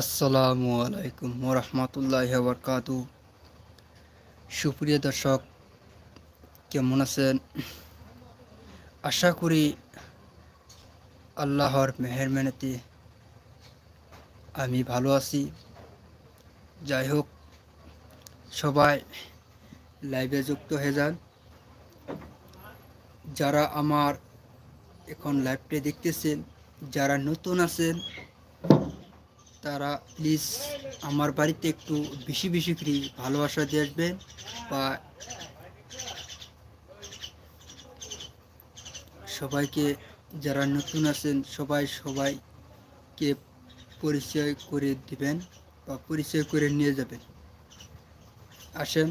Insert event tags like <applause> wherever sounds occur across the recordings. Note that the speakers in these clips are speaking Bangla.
আসসালামু আলাইকুম রহমতুল্লাহ বরকাত সুপ্রিয় দর্শক, কেমন আছেন? আশা করি আল্লাহর মেহরমেনাতে আমি ভালো আছি। যাই হোক, সবাই লাইভে যুক্ত হয়ে যান। যারা আমার এখন লাইভটা দেখতেছেন, যারা নতুন আছেন তারা প্লিজ আমার বাড়িতে একটু বেশি বেশি করে ভালোবাসা দিয়ে আসবেন বা সবাইকে যারা নতুন আছেন, সবাই সবাইকে পরিচয় করে দিবেন বা পরিচয় করে নিয়ে যাবেন। আসেন।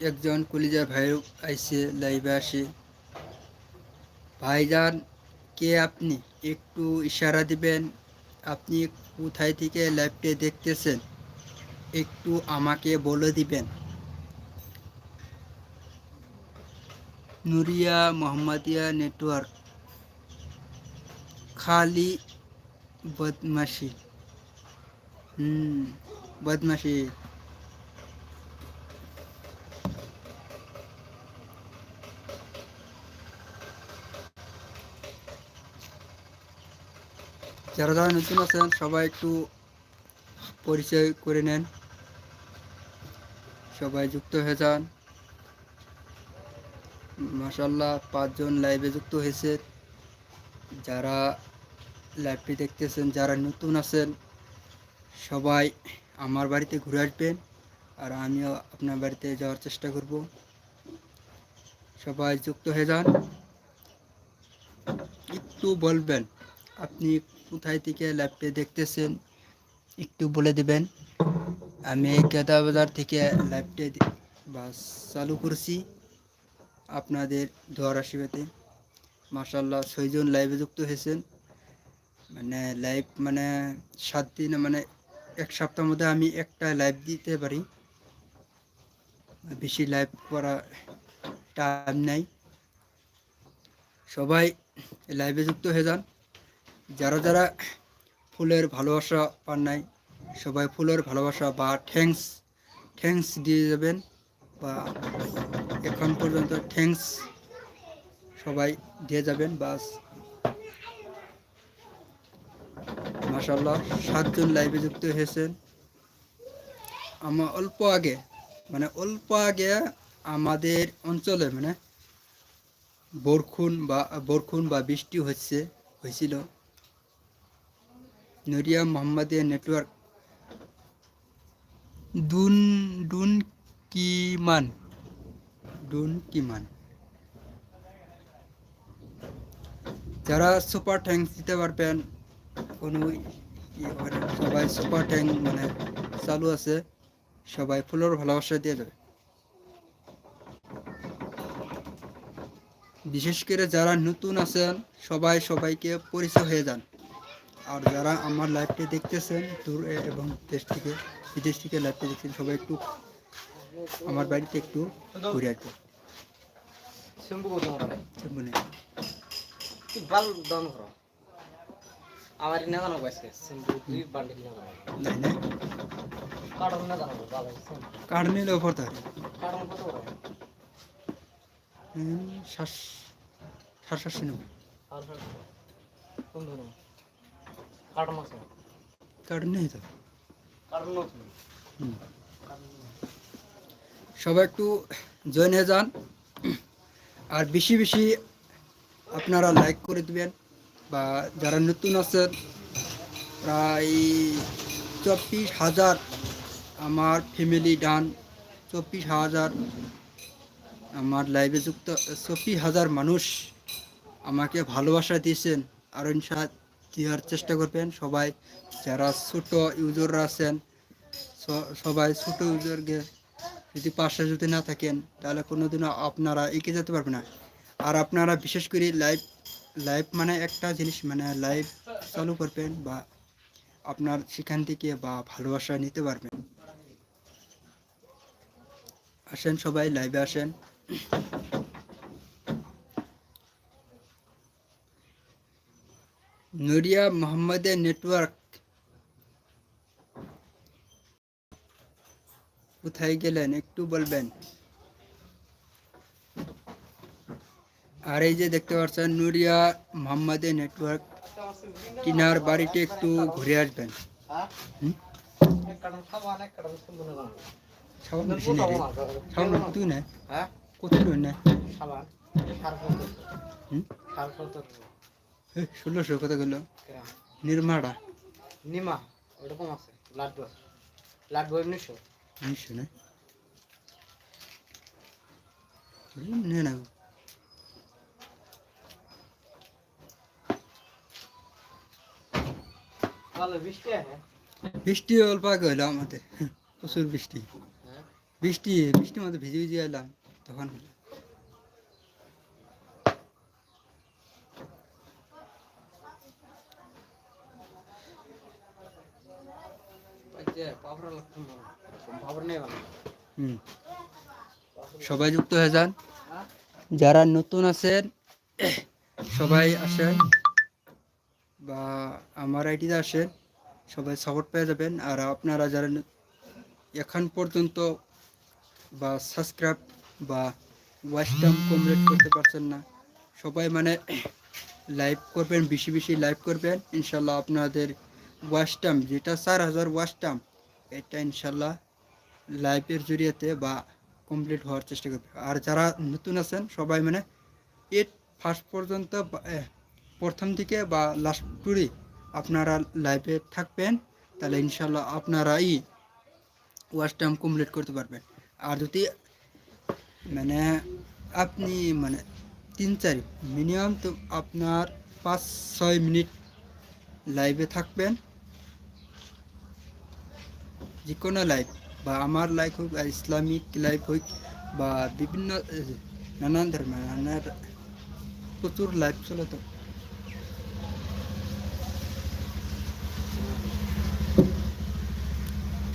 একজন কলিজা ভাই আইসে, লাইভে আসে। ভাইজান, কে আপনি? একটু ইশারা দিবেন। আপনি কোথায় থেকে লাইভটি দেখতেছেন? একটু আমাকে বলে দিবেন। নুরিয়া মোহাম্মদিয়া নেটওয়ার্ক। খালি বদমাশি। হুম, বদমাশি। যারা যারা নতুন আছেন, সবাই একটু পরিচয় করে নেন। সবাই যুক্ত হয়ে যান। মাসাল্লাহ পাঁচজন লাইভে যুক্ত হয়েছে। যারা লাইভটি দেখতেছেন, যারা নতুন আছেন, সবাই আমার বাড়িতে ঘুরে আসবেন আর আমিও আপনার বাড়িতে যাওয়ার চেষ্টা করব। সবাই যুক্ত হয়ে যান। একটু বলবেন, আপনি কোথায় থেকে ল্যাপটে দেখতেছেন, একটু বলে দেবেন। আমি কেদা বাজার থেকে ল্যাপটে বাস চালু করছি আপনাদের দোয়ার আশীর্বাদে মাসাল্লাহ ছয়জন লাইভে যুক্ত হয়েছেন। মানে লাইভ মানে সাত দিন মানে এক সপ্তাহের মধ্যে আমি একটা লাইভ দিতে পারি। বেশি লাইভ করা টাইম নাই। সবাই লাইভে যুক্ত হয়ে যান। যারা যারা ফুলের ভালোবাসা পান নাই, সবাই ফুলের ভালোবাসা বা থ্যাংকস থ্যাংকস দিয়ে যাবেন বা এখন পর্যন্ত থ্যাংকস সবাই দিয়ে যাবেন বাস। মাসাল্লাহ সাতজন লাইভে যুক্ত হয়েছেন। আমার অল্প আগে মানে অল্প আগে আমাদের অঞ্চলে মানে বরখুন বা বরখুন বা বৃষ্টি হচ্ছে, হয়েছিল। নরিয়া মোহাম্মদিয়া নেটওয়ার্ক দুন ডুন কিমান ডুন কিমান যারা সুপার ট্যাঙ্ক দিতে পারবেন, কোনো। সবাই সুপার ট্যাঙ্ক মানে চালু আছে, সবাই ফুলের ভালোবাসা দিয়ে দেবে বিশেষ করে যারা নতুন আছেন, সবাই সবাইকে পরিচয় হয়ে যান। আর যারা আমার লাইভটি দেখতেছেন দূর এবং দেশ থেকে বিদেশ থেকে লাইভটি দেখছেন সবাই একটু আমার বাড়িতে একটু ঘুরে আসবে শ্যাম্পু কত মোটা নাই। বাল দাম করো। আমার না জানো আজকে শ্যাম্পু দুই বান্ডিল না জানো নাই না কাটন না জানো বাল শ্যাম্পু। নিলে অফার থাকে। কাটন কত বড় শ্বাস শ্বাস শ্বাস নেব। আর কোন ধরনের কার্ড নেই তো। সবাই একটু জয়েন হয়ে যান আর বেশি বেশি আপনারা লাইক করে দিবেন বা যারা নতুন আছেন প্রায় চব্বিশ হাজার আমার ফ্যামিলি ডান চব্বিশ হাজার আমার লাইভে যুক্ত চব্বিশ হাজার মানুষ আমাকে ভালোবাসা দিয়েছেন আর ইনশাৎ দেওয়ার চেষ্টা করবেন। সবাই যারা ছোট ইউজাররা আছেন সবাই ছোট ইউজারকে যদি পাশে যদি না থাকেন, তাহলে কোনোদিনও আপনারা এগিয়ে যেতে পারবেন না। আর আপনারা বিশেষ করে লাইভ লাইভ মানে একটা জিনিস মানে লাইভ চালু করবেন বা আপনার সেখান থেকে বা ভালোবাসা নিতে পারবেন। আসেন সবাই লাইভে আসেন। নুরিয়া মোহাম্মদের নেটওয়ার্ক কোথায় গেলেন? একটু বলবেন। আর এই যে দেখতে পাচ্ছেন নুরিয়া মোহাম্মদের নেটওয়ার্ক কিনার বাড়িতে একটু ঘুরে আসবেন। হ্যাঁ তুই না। হ্যাঁ? কত নয় না ষোলোশো কত গেলো নিমা ওরকম আছে লাড্ডু আছে লাড্ডু এমনিশো নিশ্চয় না? নে না বৃষ্টি অল্প আগে হলো আমাদের প্রচুর বৃষ্টি। হ্যাঁ। বৃষ্টি বৃষ্টির মধ্যে ভিজে ভিজে এলাম তখন হলো। ওই যে পাপড় লাগতো না পাপড় নেই বাংলা হুম সবাই যুক্ত হয়ে যান। হ্যাঁ? যারা নতুন আছেন সবাই আসেন বা আমার আইডিতে আসেন সবাই সাপোর্ট পেয়ে যাবেন। আর আপনারা যারা এখন পর্যন্ত বা সাবস্ক্রাইব বা ওয়াচ টাইম কমপ্লিট করতে পারছেন না সবাই মানে লাইভ করবেন বেশি বেশি লাইভ করবেন। ইনশাল্লাহ আপনাদের ওয়াচ টাইম যেটা চার হাজার ওয়াচ টাইম এটা ইনশাল্লাহ লাইফের জরিয়াতে বা কমপ্লিট হওয়ার চেষ্টা করবে। আর যারা নতুন আছেন, সবাই মানে এর ফার্স্ট পর্যন্ত প্রথম থেকে বা লাস্ট টুরি আপনারা লাইভে থাকবেন, তাহলে ইনশাল্লাহ আপনারাই ওয়াচ টাইম কমপ্লিট করতে পারবেন। আর যদি মানে আপনি মানে তিন চারি মিনিমাম তো আপনার পাঁচ, ছয় মিনিট লাইভে থাকবেন। যে কোনো লাইভ বা আমার লাইভ হোক ইসলামিক লাইভ হোক, বা বিভিন্ন, নানান ধর্মের নানান প্রচুর লাইভ চলে তো।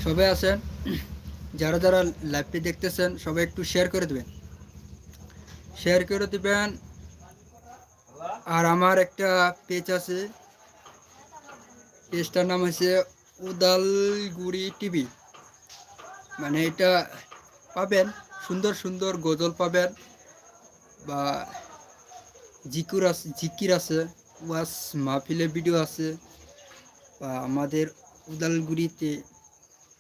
সবাই আছেন? যারা যারা লাইভটি দেখতেছেন, সবাই একটু শেয়ার করে দেবেন। শেয়ার করে দেবেন। আর আমার একটা পেজ আছে পেজটার নাম হচ্ছে উদালগুড়ি টিভি। মানে এটা পাবেন, সুন্দর সুন্দর গজল পাবেন বা জিকুর আছে, জিকির আছে, ওয়াস মাহফিলের ভিডিও আছে বা আমাদের উদালগুড়িতে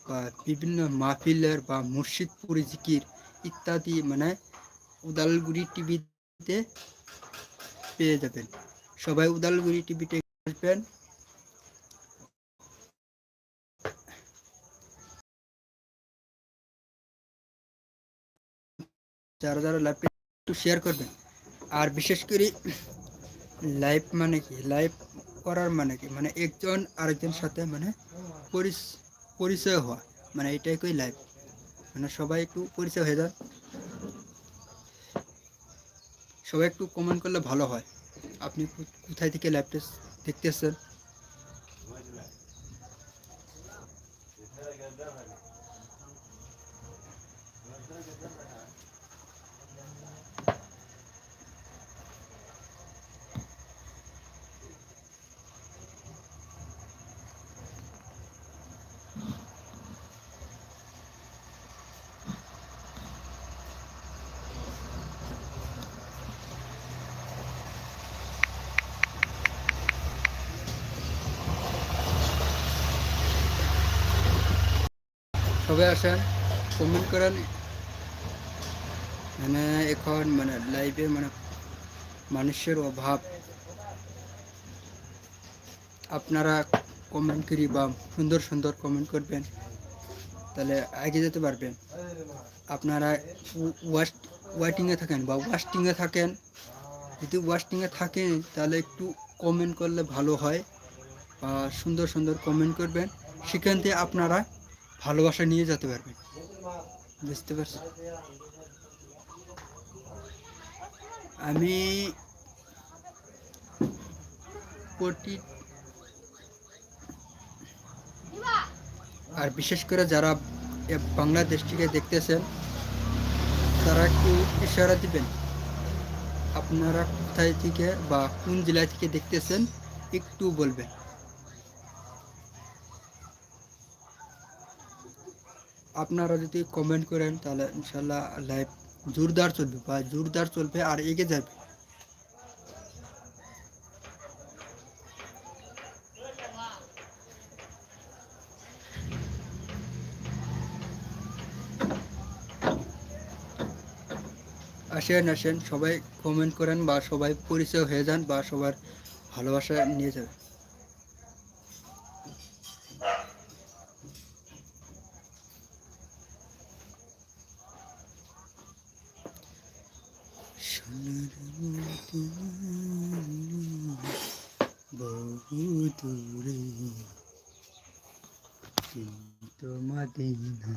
বা বিভিন্ন মাহফিলের বা মুর্শিদপুর জিকির ইত্যাদি মানে উদালগুড়ি টিভিতে পেয়ে যাবেন। সবাই উদালগুড়ি টিভিতে আসবেন। যারা যারা লাইভে একটু শেয়ার করবেন। আর বিশেষ করে লাইভ মানে কি? লাইভ করার মানে কি? মানে একজন আরেকজনের সাথে মানে পরিচ- পরিচয় হওয়া। মানে এটাই কই লাইভ মানে সবাই একটু পরিচয় হয়ে যায়। সবাই একটু কমেন্ট করলে ভালো হয়। আপনি কোথায় থেকে লাইভটা দেখতেছেন? সবাই আসেন কমেন্ট করেন। মানে এখন মানে লাইভে মানে মানুষের অভাব। আপনারা কমেন্ট করি বা সুন্দর সুন্দর কমেন্ট করবেন, তাহলে আগে যেতে পারবেন। আপনারা ওয়াশ ওয়াইটিংয়ে থাকেন বা ওয়াস্টিংয়ে থাকেন। যদি ওয়াস্টিংয়ে থাকেন তাহলে একটু কমেন্ট করলে ভালো হয়। বা সুন্দর সুন্দর কমেন্ট করবেন। সেখান থেকে আপনারা ভালোবাসা নিয়ে যেতে পারবেন বুঝতে পারছেন আমি প্রতি আর বিশেষ করে যারা বাংলাদেশ থেকে দেখতেছেন, তারা একটু ইশারা দিবেন। আপনারা কোথায় থেকে বা কোন জেলা থেকে দেখতেছেন, একটু বলবেন। আপনারা যদি কমেন্ট করেন, তাহলে ইনশাল্লাহ লাইভ জোরদার চলবে, বা জোরদার চলবে আর এগিয়ে যাবে। আসেন আসেন, সবাই কমেন্ট করেন বা সবাই পরিচয় হয়ে যান বা সবার ভালোবাসা নিয়ে যাবে সোনার মতো বহু দূরে কিন্তু মদিনা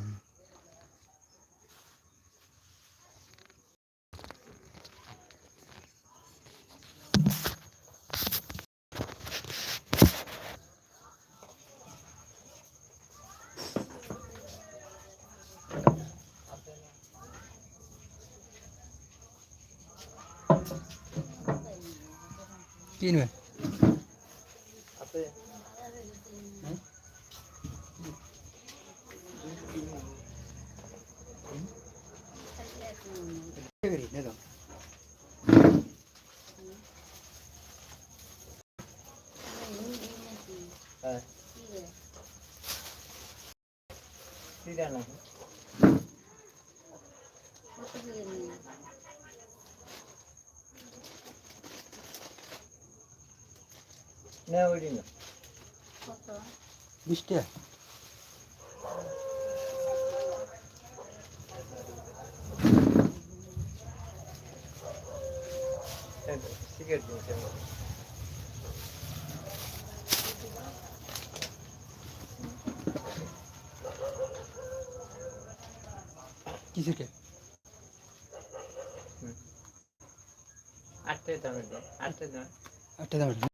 কি নেবে বিশটা কিসের কে আটটাই দাম আটটাই দাম আটটা দাম এই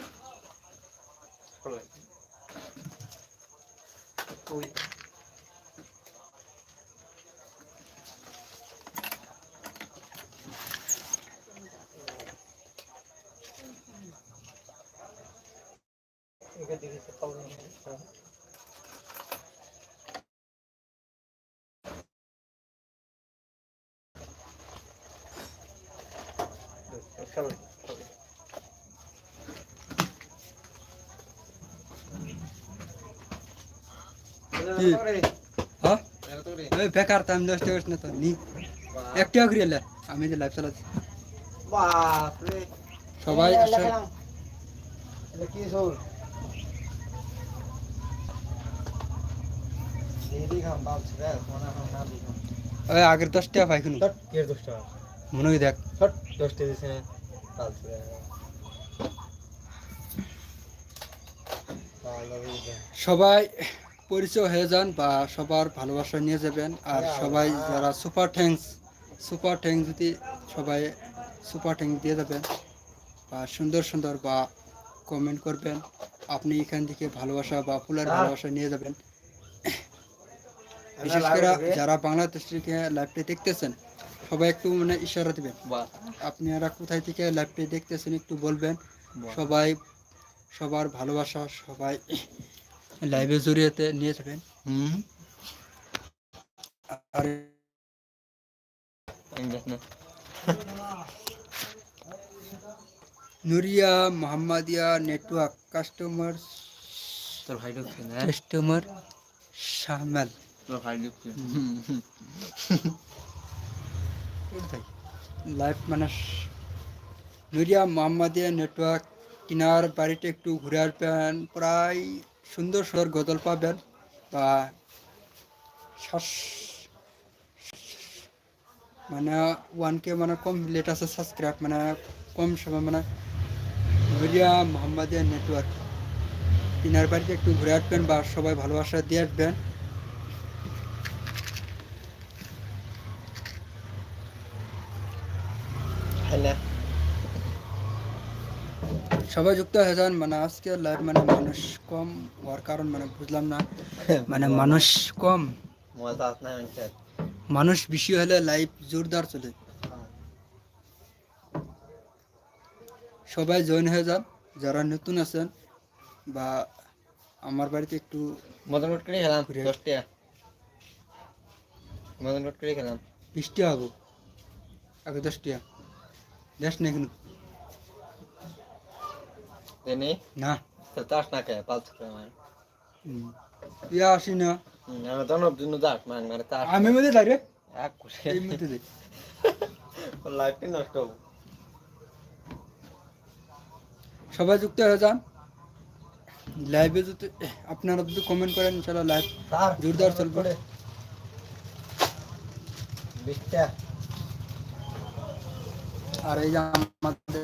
ওই এটা দেখেছে পাবো সবাই কি? হ্যাঁ? বেকার টাইম নষ্ট করিস না তো নি। একটা এলে আমি যে লাইভ চালাচ্ছি। সবাই আসে। কি ওই আগের দশটা পাই কোনো। ছট কে দশটা মনে হয় দেখ। ছট দশটা দিছে সবাই পরিচয় হয়ে যান বা সবার ভালোবাসা নিয়ে যাবেন। আর সবাই যারা সুপার থ্যাঙ্কস সুপার থ্যাঙ্ক যদি সবাই সুপার থ্যাঙ্ক দিয়ে যাবেন বা সুন্দর সুন্দর বা কমেন্ট করবেন আপনি এখান থেকে ভালোবাসা বা ফুলের ভালোবাসা নিয়ে যাবেন। বিশেষ করে যারা বাংলাদেশ থেকে লাইভটি দেখতেছেন সবাই একটু মানে ইশারা দিবেন। আপনারা কোথায় থেকে লাইভটি দেখতেছেন একটু বলবেন। সবাই সবার ভালোবাসা সবাই লাইভের জড়িয়েতে নিয়ে যাবেন হুম। আর নুরিয়া মোহাম্মদিয়া নেটওয়ার্ক কাস্টমার তোর ভাই ঢুকছে না? কাস্টমার শামেল তোর ভাই ঢুকছে। লাইভ মানে নুরিয়া মোহাম্মদিয়া নেটওয়ার্ক কিনার বাড়িতে একটু ঘুরে আসবেন। প্রায় সুন্দর সুন্দর গজল পাবেন বা মানে ওয়ান কে মানে কম লেট আছে সাবস্ক্রাইব মানে কম সময় মানে ভুলিয়া মোহাম্মদিয়া নেটওয়ার্ক তিনার বাড়িতে একটু ঘুরে আসবেন বা সবাই ভালোবাসা দিয়ে আসবেন। সবাই যুক্ত হয়ে যান মানে আজকে লাইভ মানে মানুষ কম হওয়ার কারণ মানে বুঝলাম না। <laughs> মানে মানুষ কম। মানুষ বেশি হলে লাইভ জোরদার চলে। সবাই জয়েন হয়ে যান যারা নতুন আছেন বা আমার বাড়িতে একটু মদন করে খেলাম মদন করে খেলাম। বৃষ্টি আবো আগে। দশটিয়া দেশ নেই কিন্তু। জানি না তাস না খায় পাঁচ। ইয়া আসি না আমি তো অনেক দিন মানে মানে তাস আমি মধ্যে দাঁড়িয়ে এক করে এই মধ্যে লাইফটি নষ্ট হব সবাই যুক্ত হয়ে যান লাইভে যদি আপনারা যদি কমেন্ট করেন ইনশাল্লাহ লাইভ জোরদার চলবে আর এই যে আমাদের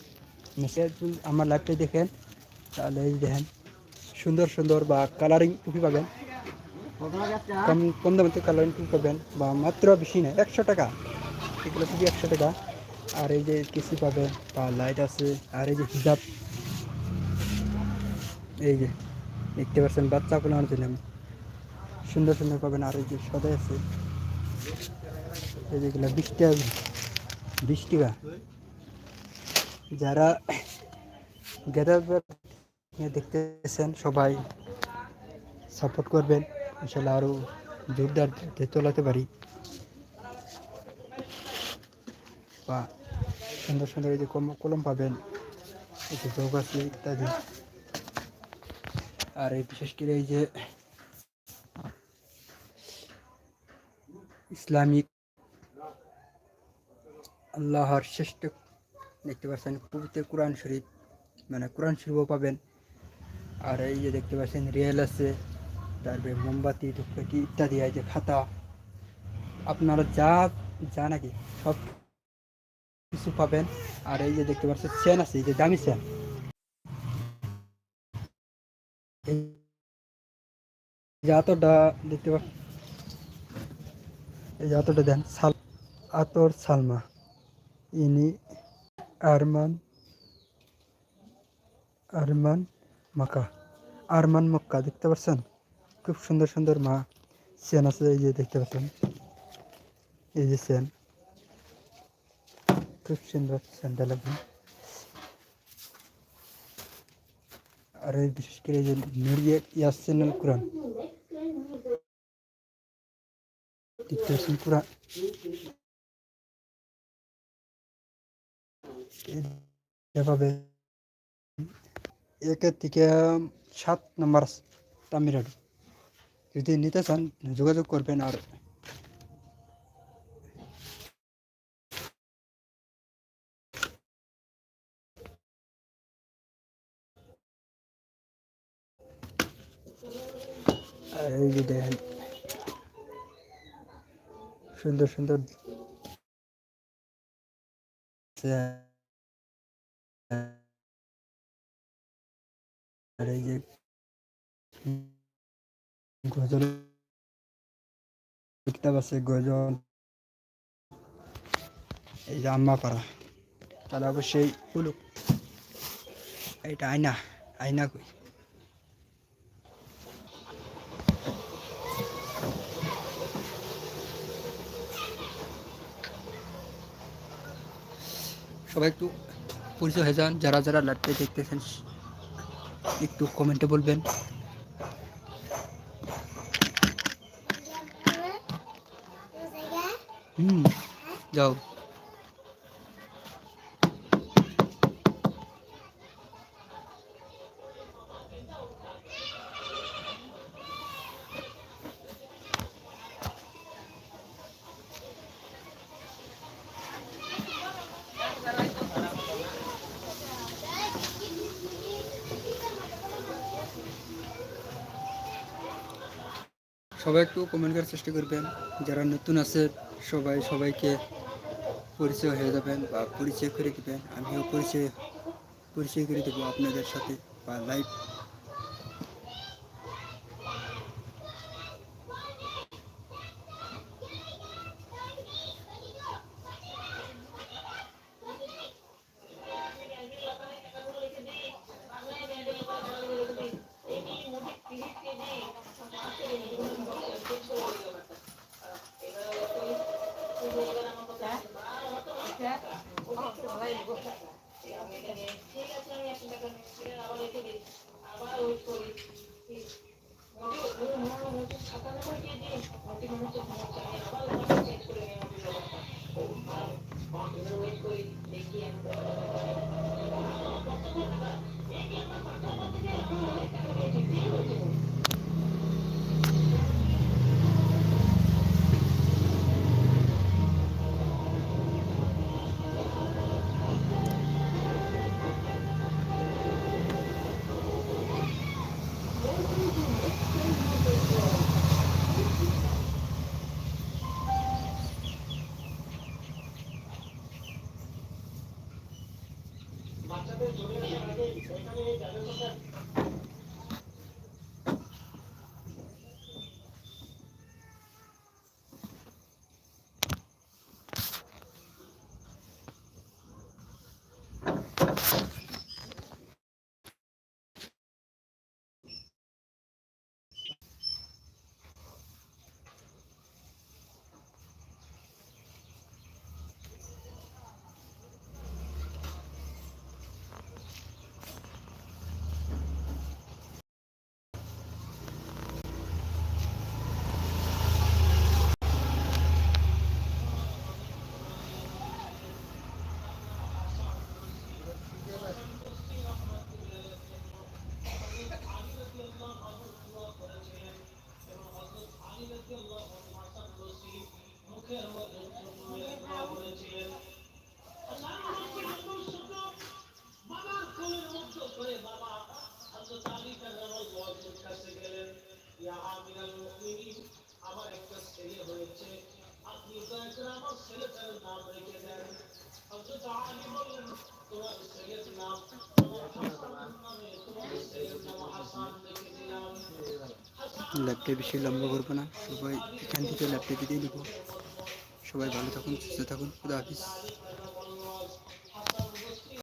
মেসেজ আমার লাইভটা দেখেন। তাহলে দেখেন, সুন্দর সুন্দর বা কালারিং টুপি পাবেন। কম কম দামে কালারিং টুপি পাবেন, বা মাত্র বেশি না, একশো টাকা। এগুলো টুপি একশো টাকা। আর এই যে কেসি পাবেন, বা লাইট আছে, আর এই যে হিজাব। এই যে, দেখতে পাচ্ছেন, বাচ্চা কোনো আনছিলাম সুন্দর সুন্দর পাবেন, আর এই যে সদাই আছে। এই যেগুলো বিশ টাকা বিশ টাকা যারা গেদার দেখতেছেন, সবাই সাপোর্ট করবেন। ইনশাল্লাহ আরও জোরদার তোলাতে পারি। বা সুন্দর সুন্দর এই যে কলম কলম পাবেন। যোগ আছে, ইত্যাদি। আর এই বিশেষ করে এই যে ইসলামিক আল্লাহর শ্রেষ্ঠ দেখতে পাচ্ছেন পবিত্র কোরআন শরীফ মানে কোরআন শরীফও পাবেন। আর এই যে দেখতে পাচ্ছেন রিয়েল আছে, তারপরে মোমবাতি, ধূপকাঠি ইত্যাদি যে খাতা। আপনারা যা যা নাকি সব কিছু পাবেন। আর এই যে দেখতে পাচ্ছেন, চেন আছে, এই যে দামি চেন। আতরটা দেখতে পাচ্ছেন, এই আতরটা দেন সাল, আতর সালমা। ইনি আরমান আরমান মাকা আরমান মক্কা দেখতে পাচ্ছেন খুব সুন্দর সুন্দর মা সেন আছে এই যে দেখতে পাচ্ছেন এই যে সেন খুব সুন্দর সেনটা লাগবে আর এই বিশেষ করে এই যে নুরিয়ে ইয়াসিন আল কোরআন দেখতে পাচ্ছেন কোরআন এভাবে একের থেকে সাত নম্বর তামিলনাড়ু। যদি নিতে চান, যোগাযোগ করবেন আর এই যে দেখেন, সুন্দর সুন্দর আর এই যে গজল কিতাব আছে, গজল। এই যে আম্মা পাড়া তাহলে অবশ্যই বলুক এইটা আয়না আয়না সবাই একটু পরিচয় হয়ে যান যারা যারা লাইভটা দেখতেছেন একটু কমেন্টে বলবেন। হুম যাও। সবাই একটু কমেন্ট করার চেষ্টা করবেন। যারা নতুন আছে, সবাই সবাইকে পরিচয় হয়ে যাবেন বা পরিচয় করে দেবেন। আমিও পরিচয় পরিচয় করে দেবো আপনাদের সাথে বা লাইভ ল্যাপটপ বেশি লম্বা করব না। সবাই এখান থেকে ল্যাপটপ দিয়ে নেব। সবাই ভালো থাকুন, সুস্থ থাকুন। খুদা হাফিজ।